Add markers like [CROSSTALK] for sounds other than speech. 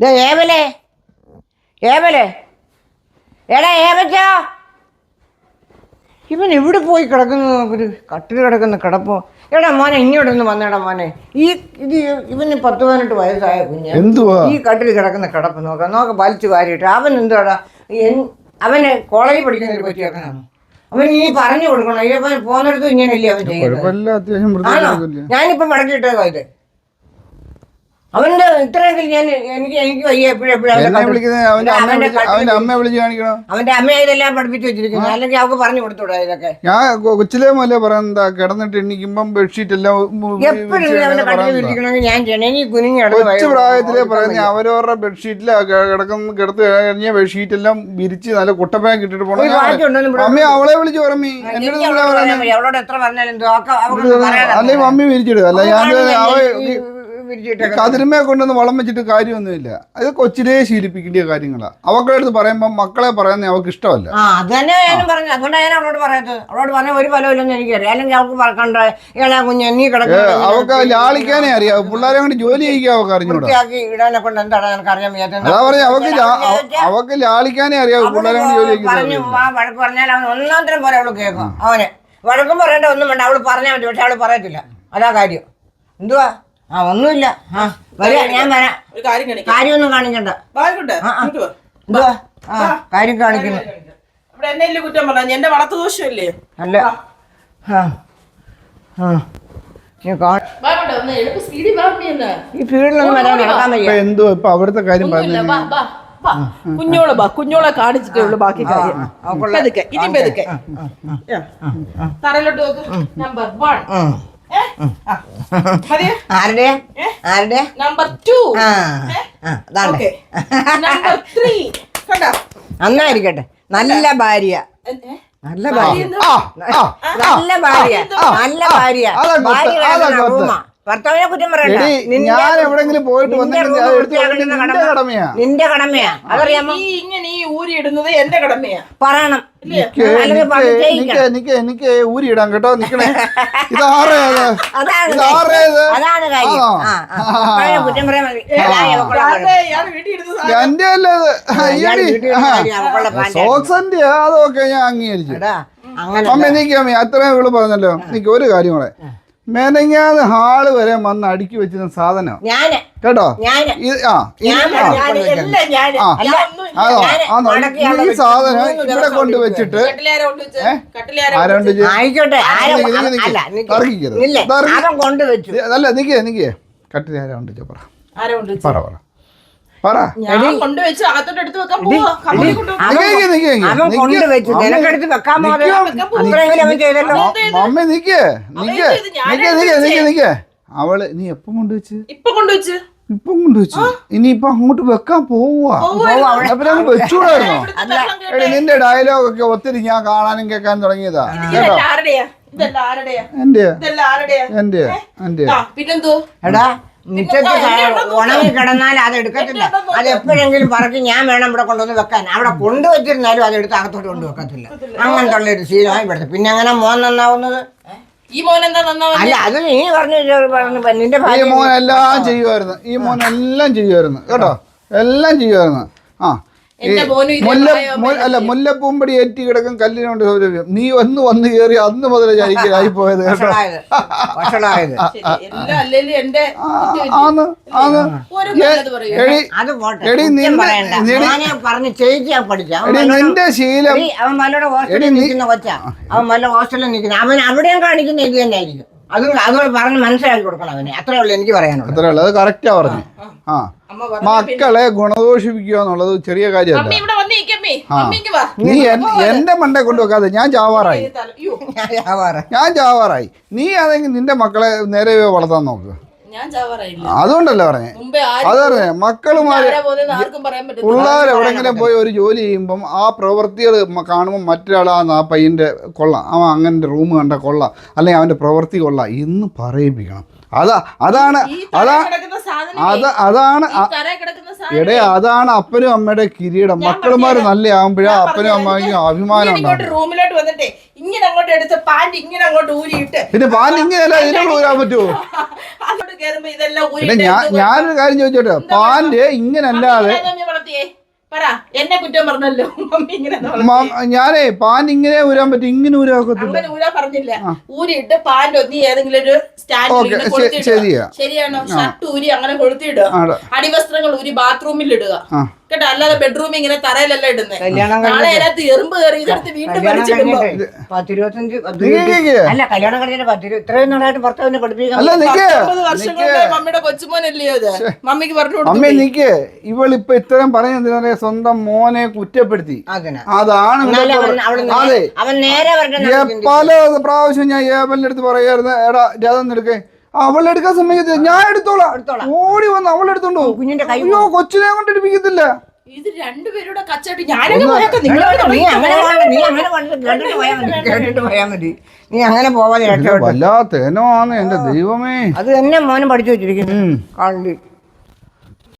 ദേ ഏവലേ ഏവലേ എടാ ഏവച്ചോ ഇവൻ എവിടെ പോയി കിടക്കുന്നു? ഒരു കട്ടിൽ കിടക്കുന്ന കിടപ്പോ. എടാ മോനെ ഇങ്ങോട്ടൊന്ന് വന്നേടാ മോനെ. ഈ ഇത് ഇവന് പത്ത് പതിനെട്ട് വയസ്സായ കുഞ്ഞ്. എന്തുവാ? ഈ കട്ടിൽ കിടക്കുന്ന കിടപ്പ് നോക്കാം നോക്ക വലിച്ചു വാരിയിട്ട്. അവൻ എന്തുവാടാ? അവന് കോളേജിൽ പഠിക്കുന്ന പറ്റി വെക്കണം അവൻ നീ പറഞ്ഞു കൊടുക്കണം? ഇവൻ അവൻ പോകുന്നിടത്തും ഇങ്ങനെയല്ലേ അവൻ ചെയ്യുന്നത്? ആണോ? ഞാനിപ്പോ മടക്കിയിട്ടേക്കോ ഇത്. അവന്റെ ഇത്രയെങ്കിലും ഞാൻ എനിക്ക് എനിക്ക് വയ്യ എപ്പോഴും എപ്പോഴും. എന്നെ വിളിക്കുന്നത് അവന്റെ അമ്മ വിളിച്ച് അമ്മയെ കാണിക്കണം? അവന്റെ അമ്മയെ ഇതെല്ലാം പഠിപ്പിച്ചു വെച്ചിരിക്കുന്നു. അല്ലെങ്കിൽ അവക്ക് പറഞ്ഞു കൊടുത്തൂടാ ഇതൊക്കെ. ഞാൻ കൊച്ചിലേ മുതലേ പറയുന്നതാ കിടന്നിട്ട് എണ്ണിക്കുമ്പം ബെഡ്ഷീറ്റ് എല്ലാം എപ്പോഴും അവന്റെ ഞാൻ ജനനി കുനിഞ്ഞ് കൊച്ചു പ്രായത്തിലേ പറയുന്ന അവരവരുടെ ബെഡ്ഷീറ്റിൽ കിടക്കുന്ന കിടത്ത് കഴിഞ്ഞ ബെഡ്ഷീറ്റ് എല്ലാം വിരിച്ച് നല്ല കുട്ടപ്പാൻ കിട്ടിട്ട് പോണം. മമ്മി അവളെ വിളിച്ച് പറമ്മി എന്നോട് അവളോട് എത്ര പറഞ്ഞാലും അല്ലെങ്കിൽ മമ്മി വിരിച്ചിടുക അല്ല ഞാൻ കതിരുമയെ കൊണ്ടൊന്ന് വളം വെച്ചിട്ട് കാര്യമൊന്നുമില്ല. അത് കൊച്ചിലേ ശീലിപ്പിക്കേണ്ട കാര്യങ്ങളാണ് അവക്കളുടെ അടുത്ത് പറയുമ്പോൾ മക്കളെ പറയുന്നത് അവക്ക് ഇഷ്ടമല്ല. ആ അത് തന്നെ ഞാനും പറഞ്ഞു. അതുകൊണ്ടാണ് ഞാൻ അവളോട് പറയാത്തത്. അവളോട് പറഞ്ഞ ഒരു ഫലമില്ലെന്ന് എനിക്കറിയാം. അല്ലെങ്കിൽ അവൾക്ക് ഇളയ കുഞ്ഞ് നീ കിടക്കുക അവൾക്ക് ലാളിക്കാനേ അറിയാം. പിള്ളേരെ കൊണ്ട് ജോലി ചെയ്യിക്കാൻ അവൾക്ക് അറിഞ്ഞൂടാ. വൃത്തിയാക്കി ഇടാനെ കൊണ്ട് എന്താണ് എനിക്ക് അറിയാൻ വയ്യാത്തത് അതാ പറഞ്ഞ അവക്ക് അവക്ക് ലാളിക്കാനേ അറിയാവൂ. പിള്ളേരെ കൊണ്ട് ജോലി ചെയ്യിക്കാൻ പറഞ്ഞു വഴക്ക് പറഞ്ഞാൽ അവൻ ഒന്നാം തരം പോലെ അവൾ കേൾക്കും അവന്. വഴക്കും പറയേണ്ട ഒന്നും വേണ്ട. അവൾ പറഞ്ഞാൽ മതി. പക്ഷെ അവൾ പറയത്തില്ല. അതാ കാര്യം. എന്തുവാ? ആ ഒന്നുമില്ല. ആ വരാ ഞാൻ വരാം. ഒരു കാര്യം കാണിക്കാം. കാര്യമൊന്നും കാണിക്കണ്ട. വായിക്കോട്ടെ ഇങ്ങോട്ട്. വാ. എന്തുവാ? ആ കാര്യം കാണിക്കുന്നു. ഇവിടെ എന്നെ ഇല്ല കുറ്റം പറഞ്ഞു എന്റെ വളർത്തു ദോഷമല്ലേ? അല്ല. ആ ആ. നീ കാ- വാ ഒന്ന് എളുപ്പം സ്പീഡിൽ വാ എന്നാ ഈ ഫീൽഡിലൊന്നും വരാൻ നടക്കാൻ ഇപ്പൊ വയ്യ എന്തോ ഇപ്പൊ അവിടുത്തെ കാര്യം പറഞ്ഞു വാ, വാ, വാ. കുഞ്ഞോളെ ബാ കുഞ്ഞോളെ കാണിച്ചിട്ടേ ഉള്ളൂ ബാക്കി കാര്യം. അവക്കുള്ള- പെതുക്കെ ഇനി പെതുക്കെ. തറയിലോട്ട് നോക്ക്. Number one. ആ. ആരുടെ? ആരുടെ? നമ്പർ ടു ആ. അതാണ്. നമ്പർ ത്രീ കണ്ടോ? നന്നായിരിക്കട്ടെ. നല്ല ഭാര്യ. നല്ല ഭാര്യ നല്ല ഭാര്യ. നല്ല ഭാര്യ. ഭാര്യ ഭർത്താവിനെ കുറ്റം പറയണ്ട. നിന്റെ- ഞാൻ എവിടെങ്കിലും പോയിട്ട് നിന്റെ വന്നിട്ടുണ്ടെങ്കിൽ room അത് എടുത്ത് വൃത്തിയാക്കേണ്ട വെക്കേണ്ടത് നിന്റെ കടമയാ? നിന്റെ കടമയാ. അതറിയാമോ? നീ ഇങ്ങനെ ഈ ഊരി ഇടുന്നത് എന്റെ കടമയാ. പറയണം. നിക്ക്, അല്ലെങ്കിൽ ചെയ്യിക്കണം. കേട്ടോ നിക്കണേ. [LAUGHS] ഇതാറേത് അതാണ്? അതാണ് കാര്യം. ആണോ? ആ, ആ. ഭർത്താവിനെ കുറ്റം പറയാൻ മതി. അതാ വീട്ടിൽ എന്റെ അല്ലേ അത് ഇയാൾ വീട്ടിൽ ഇരുന്ന കാര്യം അവക്കുള്ള പാന്റ് സോക്സന്റെ അതൊക്കെ ഞാൻ അംഗീകരിച്ചു. അങ്ങനെ അമ്മ നീക്കാമേ അമ്മ അത്രയും ഇവൾ പറഞ്ഞല്ലോ. നിക്ക് ഒരു കാര്യം കൂടെ. മെനങ്ങാന്ന് ഹാൾ വരെ വന്ന് അടുക്കി വെച്ചിരുന്ന സാധനം. കേട്ടോ? ആ ഞാൻ ആ, ഞാൻ എല്ലാം ഞാൻ ഞാൻ ഒന്നും അതോ ഞാൻ ആണോ ഈ സാധനം ഇവിടെ കൊണ്ട് വെച്ചിട്ട് ആരോണ്ട്. തർക്കിക്കരുത്. അല്ല നിക്കേ നിക്കേ. കട്ടിൽ ആരാണ്ട് പറ. പറ പറ. കൊണ്ടുവച്ച് അകത്തോട്ട് എടുത്ത് വെക്കാൻ പോവാ. കമ്പനി അവൻ. കൊണ്ടുവച്ചു നിനക്കെടുത്ത് വെക്കാൻ പോലെ നിക്ക്. അത്രയെങ്കിലും അവൻ ചെയ്തല്ലോ. മ- മമ്മി നിക്കേ. നിക്കേ. അവൻ ഇത് നിക്കേ നിക്കേ നിക്കേ നിക്കേ. അവൾ നീ എപ്പം കൊണ്ടുവച്ച്? ഇപ്പൊ കൊണ്ടുവച്ച്? ഇപ്പം കൊണ്ടുവച്ചു. ഇനിയിപ്പൊ അങ്ങോട്ട് വെക്കാൻ പോവാ. അപ്പൊ അങ്ങ് വെച്ചൂടായിരുന്നോ? എടി നിന്റെ ഡയലോഗ് ഒക്കെ ഒത്തിരി ഞാൻ കാണാനും കേൾക്കാനും തുടങ്ങിയതാ. ഇതെല്ലാം ആരുടെയാ? ഇതെല്ലാം ആരുടെയാ? എന്റെ എന്റെ എന്റെ പിന്നെന്തോ? എടാ മുറ്റത്ത് ഉണങ്ങി കിടന്നാൽ അത് എടുക്കത്തില്ല. അത് എപ്പോഴെങ്കിലും പറക്കി ഞാൻ വേണം ഇവിടെ കൊണ്ടുവന്ന് വെക്കാൻ. അവിടെ കൊണ്ടുവച്ചിരുന്നാലും അത് എടുത്ത് അകത്തോട്ട് കൊണ്ടു വെക്കത്തില്ല. അങ്ങനത്തെ ഉള്ള ഒരു ശീലമായി ഇവിടുത്തെ. പിന്നെ അങ്ങനെ മോൻ നന്നാവുന്നത്? ഈ മോൻ എന്താ അല്ല അത് നീ പറഞ്ഞു പറഞ്ഞു നിന്റെ ഈ ഭാര്യ മോൻ എല്ലാം ചെയ്യുമായിരുന്നു. ഈ മോൻ എല്ലാം ചെയ്യുമായിരുന്നു. കേട്ടോ? എല്ലാം ചെയ്യുമായിരുന്നു. ആ. അല്ല മുല്ലപ്പൂമ്പടി ഏറ്റി കിടക്കും കല്ലിനോണ്ട് സൗരഭ്യം നീ ഒന്ന് വന്ന് കയറി അന്ന് മുതൽ ജനിക്കലായി പോയത് കേട്ടോ. നിന്റെ ശീലം അവൻ മലയുടെ ഹോസ്റ്റലിൽ നിൽക്കുന്ന കൊച്ചാ. അവൻ നല്ല ഹോസ്റ്റലിൽ നിൽക്കുന്ന അവൻ അവിടെയും കാണിക്കുന്ന ഇത് തന്നെ ആയിരിക്കും അത് അതുകൊണ്ട് പറഞ്ഞ് മനസ്സിലാക്കി കൊടുക്കണം അവനെ. അത്രേ ഉള്ളൂ എനിക്ക് പറയാനുള്ളൂ അത്രേ ഉള്ളൂ. അത് കറക്റ്റാ പറഞ്ഞു. ആ. മക്കളെ ഗുണദോഷിപ്പിക്കുക എന്നുള്ളത് ചെറിയ കാര്യമല്ല. നീ എന്റെ മണ്ടേ കൊണ്ടുവെക്കാതെ ഞാൻ ചാവാറായി. ഞാൻ ചാവാറായി. നീ അതെങ്കിൽ നിന്റെ മക്കളെ നേരെ വളർത്താൻ നോക്കുക അതുകൊണ്ടല്ലേ പറഞ്ഞേ. മുമ്പേ ആരും അത് പറഞ്ഞേ മക്കളുമാര് ആർക്കും പറയാൻ പറ്റത്തില്ല. പിള്ളേർ എവിടെങ്കിലും പോയി ഒരു ജോലി ചെയ്യുമ്പം ആ പ്രവൃത്തികൾ കാണുമ്പോൾ മറ്റൊരാളാ ആ പയ്യന്റെ കൊള്ളാം. അവൻ അങ്ങനെ റൂം കണ്ട കൊള്ളാം. അല്ലെങ്കിൽ അവന്റെ പ്രവൃത്തി കൊള്ളാം എന്ന് പറയിപ്പിക്കണം. അതാ അതാണ് അതാ അത് അതാണ് എടെ അതാണ് അപ്പനും അമ്മയുടെ കിരീടം. മക്കളുമാർ നല്ല ആകുമ്പോഴേ അപ്പനും അമ്മയ്ക്കും അഭിമാനം ഉണ്ടാവും റൂമിലോട്ട് വന്നിട്ടേ ഇങ്ങനെ അങ്ങോട്ട് എടുത്ത് പാന്റ് ഇങ്ങനെ അങ്ങോട്ട് ഊരിയിട്ട്. പിന്നെ ഇങ്ങനെയല്ല ഇതിനുള്ള ഊരാൻ പറ്റുമോ [LAUGHS] ഞാൻ ഞാനൊരു കാര്യം ചോദിച്ചോട്ടെ? പാന്റ് ഇങ്ങനെ പറ എന്നെ കുറ്റം പറഞ്ഞല്ലോ. ഞാനേ പാൻ ഇങ്ങനെ ഊരാൻ പറ്റും ഇങ്ങനെ ഊരാക്കത്തില്ല. ഊരാ പറഞ്ഞില്ല. ഊരിയിട്ട് പാൻ ഒന്നി ഏതെങ്കിലും ഒരു. ശരിയാണോ? ഷർട്ട് ഊരി അങ്ങനെ കൊളുത്തിയിടുക. അടിവസ്ത്രങ്ങൾ ഊരി ബാത്റൂമിൽ ഇടുക. കേട്ടോ അല്ലാതെ ബെഡ്റൂമിൽ ഇങ്ങനെ തറയിലല്ല ഇടുന്നത് കല്യാണം നാളെ അതിനകത്ത് എറുമ്പ് കയറി ഇതെടുത്ത് വീണ്ടും വലിച്ചിടുമ്പോ പത്തിരുപത്തഞ്ച് പത്ത് നിക്ക് ഇരുപത്തി- നിക്ക്. അല്ല കല്യാണം കഴിഞ്ഞിട്ട് പത്തിരു ഇത്രയും നാളായിട്ട് ഭർത്താവിനെ പഠിപ്പിക്കാൻ അല്ല നിക്ക്. പത്തൊമ്പത് വർഷം കൊണ്ട് മമ്മിയുടെ കൊച്ചുമോനല്ലയോ ഇത് മമ്മിക്ക് പറഞ്ഞു അമ്മ കൊടുത്തു നിക്ക്. ഇവളിപ്പൊ ഇത്രയും പറയുന്നത് സ്വന്തം മോനെ കുറ്റപ്പെടുത്തി. അതാണ് അവൻ അതെ. പല പ്രാവശ്യം ഞാൻ ഏവലിന്റെ അടുത്ത് പറയായിരുന്നു എടാ രഥം എടുക്കേ. അവളെടുക്കാൻ സമ്മതിക്കത്തില്ല. ഞാൻ എടുത്തോളാം. ഓടി വന്ന് അവളെടുത്തോണ്ടോ കുഞ്ഞിന്റെ കൈ അയ്യോ കൊച്ചിനെ കൊണ്ട് എടുപ്പിക്കത്തില്ല. ഇത് രണ്ടുപേരുടെ കച്ചവടം ഞാനൊക്കെ പോയേക്കാം. നീ അങ്ങനെ പോകണ്ട നീ അങ്ങനെ പോകണ്ട കേട്ടിട്ട് പോയാൽ മതി. കേട്ടിട്ട് പോയാൽ മതി. നീ അങ്ങനെ പോവാതെ രക്ഷപ്പെട്ടു വല്ലാത്ത എനോ ആണ് എന്റെ ദൈവമേ. അത് തന്നെ മോനും പഠിച്ചു വെച്ചിരിക്കുന്നു. കാളിൽ